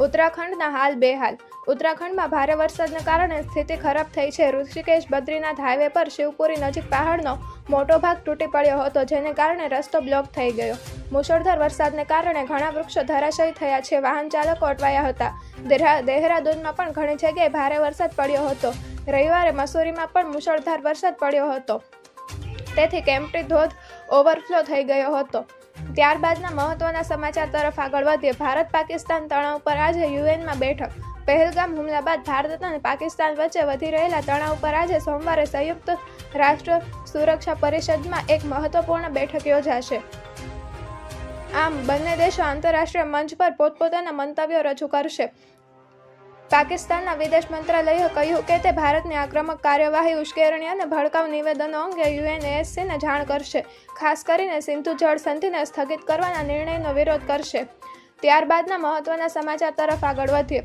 ઉત્તરાખંડના હાલ બેહાલ. ઉત્તરાખંડમાં ભારે વરસાદને કારણે સ્થિતિ ખરાબ થઈ છે. ઋષિકેશ, બદ્રીનાથ હાઈવે પર શિવપુરી નજીક પહાડનો મોટો ભાગ તૂટી પડ્યો હતો, જેને કારણે રસ્તો બ્લોક થઈ ગયો. મુશળધાર વરસાદને કારણે ઘણા વૃક્ષો ધરાશયી થયા છે. વાહન ચાલકો અટવાયા હતા. દેહરા- દેહરાદૂનમાં પણ ઘણી જગ્યાએ ભારે વરસાદ પડ્યો હતો. રવિવારે મસૂરીમાં પણ મુશળધાર વરસાદ પડ્યો હતો. તેથી કેમ્પટી ધોધ ઓવરફ્લો થઈ ગયો હતો. ત્યારબાદના મહત્વના સમાચાર તરફ આગળ વધીએ. ભારત પાકિસ્તાન તણાવ પર આજે યુએનમાં બેઠક. પહેલગામ હુમલા બાદ ભારત અને પાકિસ્તાન વચ્ચે વધી રહેલા તણાવ પર આજે સોમવારે સંયુક્ત રાષ્ટ્ર સુરક્ષા પરિષદમાં એક મહત્વપૂર્ણ બેઠક યોજાશે. આમ, બંને દેશો આંતરરાષ્ટ્રીય મંચ પર પોતપોતાના મંતવ્યો રજૂ કરશે. પાકિસ્તાનના વિદેશ મંત્રાલયે કહ્યું કે તે ભારતની આક્રમક કાર્યવાહી, ઉશ્કેરણી અને ભડકાઉ નિવેદનો અંગે યુએનએસસીને જાણ કરશે. ખાસ કરીને સિંધુ જળ સંધિને સ્થગિત કરવાના નિર્ણયનો વિરોધ કરશે. ત્યારબાદના મહત્વના સમાચાર તરફ આગળ વધીએ.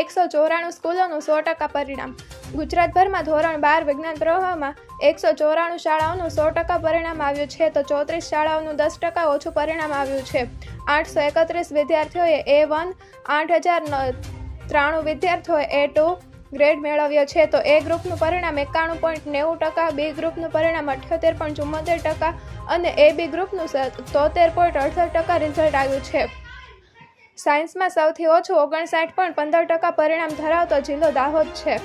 એકસો ચોરાણું સ્કૂલોનું સો ટકા પરિણામ. ગુજરાતભરમાં ધોરણ બાર વિજ્ઞાન પ્રવાહમાં એકસો ચોરાણું શાળાઓનું સો ટકા પરિણામ આવ્યું છે તો ચોત્રીસ શાળાઓનું દસ ટકા ઓછું પરિણામ આવ્યું છે. આઠસો એકત્રીસ વિદ્યાર્થીઓએ એ વન આઠ હજાર ત્રાણું વિદ્યાર્થીઓએ એ ટુ ગ્રેડ મેળવ્યો છે. તો એ ગ્રુપનું પરિણામ એકાણું પોઈન્ટ નેવું ટકા, બી ગ્રુપનું પરિણામ અઠ્યોતેર પોઈન્ટ ચુમ્મોતેર ટકા અને એ બી ગ્રુપનું તોતેર પોઈન્ટ અડસઠ ટકા રિઝલ્ટ આવ્યું છે. સાયન્સમાં સૌથી ઓછું ઓગણસાઠ પોઈન્ટ પંદર ટકા પરિણામ ધરાવતો જિલ્લો દાહોદ છે.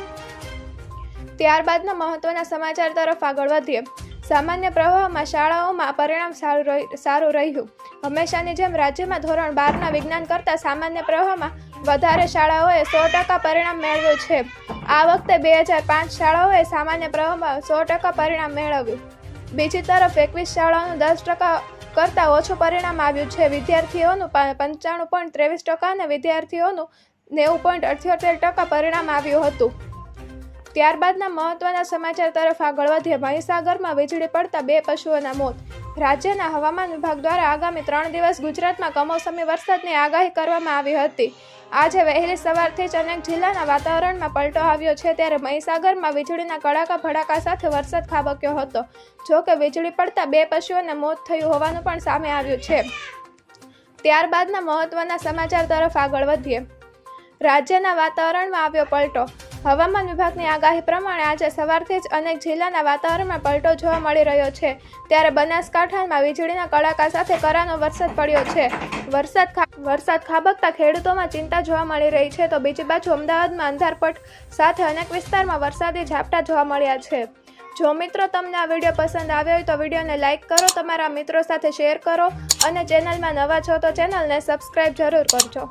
ત્યારબાદના મહત્વના સમાચાર તરફ આગળ વધીએ. સામાન્ય પ્રવાહમાં શાળાઓમાં પરિણામ સારું સારું રહ્યું. હંમેશાની જેમ રાજ્યમાં ધોરણ બારના વિજ્ઞાન કરતાં સામાન્ય પ્રવાહમાં વધારે શાળાઓએ સો ટકા પરિણામ મેળવ્યું છે. આ વખતે બે હજાર પાંચ શાળાઓએ સામાન્ય પ્રવાહમાં સો ટકા પરિણામ મેળવ્યું. બીજી તરફ એકવીસ શાળાઓનું દસ ટકા કરતાં ઓછું પરિણામ આવ્યું છે. વિદ્યાર્થીઓનું પંચાણું પોઈન્ટ ત્રેવીસ ટકા અને વિદ્યાર્થીઓનું નેવું પોઈન્ટ અઠ્યોતેર ટકા પરિણામ આવ્યું હતું. ત્યારબાદના મહત્વના સમાચાર તરફ આગળ વધીએ. મહીસાગરમાં વીજળી પડતા બે પશુઓના મોત. રાજ્યના હવામાન વિભાગ દ્વારા આગામી ત્રણ દિવસ ગુજરાતમાં કમોસમી વરસાદની આગાહી કરવામાં આવી હતી. આજે વહેલી સવારથી જ અનેક જિલ્લાના વાતાવરણમાં પલટો આવ્યો છે, ત્યારે મહીસાગરમાં વીજળીના કડાકા ભડાકા સાથે વરસાદ ખાબક્યો હતો. જો કે વીજળી પડતા બે પશુઓને મોત થયું હોવાનું પણ સામે આવ્યું છે. ત્યારબાદના મહત્વના સમાચાર તરફ આગળ વધીએ. રાજ્યના વાતાવરણમાં આવ્યો પલટો. હવામાન વિભાગની આગાહી પ્રમાણે આજે સવારથી જ અનેક જિલ્લાના વાતાવરણમાં પલટો જોવા મળી રહ્યો છે. ત્યારે બનાસકાંઠામાં વીજળીના કડાકા સાથે કરાનો વરસાદ પડ્યો છે. વરસાદ વરસાદ ખાબકતા ખેડૂતોમાં ચિંતા જોવા મળી રહી છે તો બીજી બાજુ અમદાવાદમાં અંધારપટ સાથે અનેક વિસ્તારમાં વરસાદી ઝાપટા જોવા મળ્યા છે. જો મિત્રો તમને આ વીડિયો પસંદ આવ્યો હોય તો વિડીયોને લાઇક કરો, તમારા મિત્રો સાથે શેર કરો અને ચેનલમાં નવા છો તો ચેનલને સબસ્ક્રાઈબ જરૂર કરજો.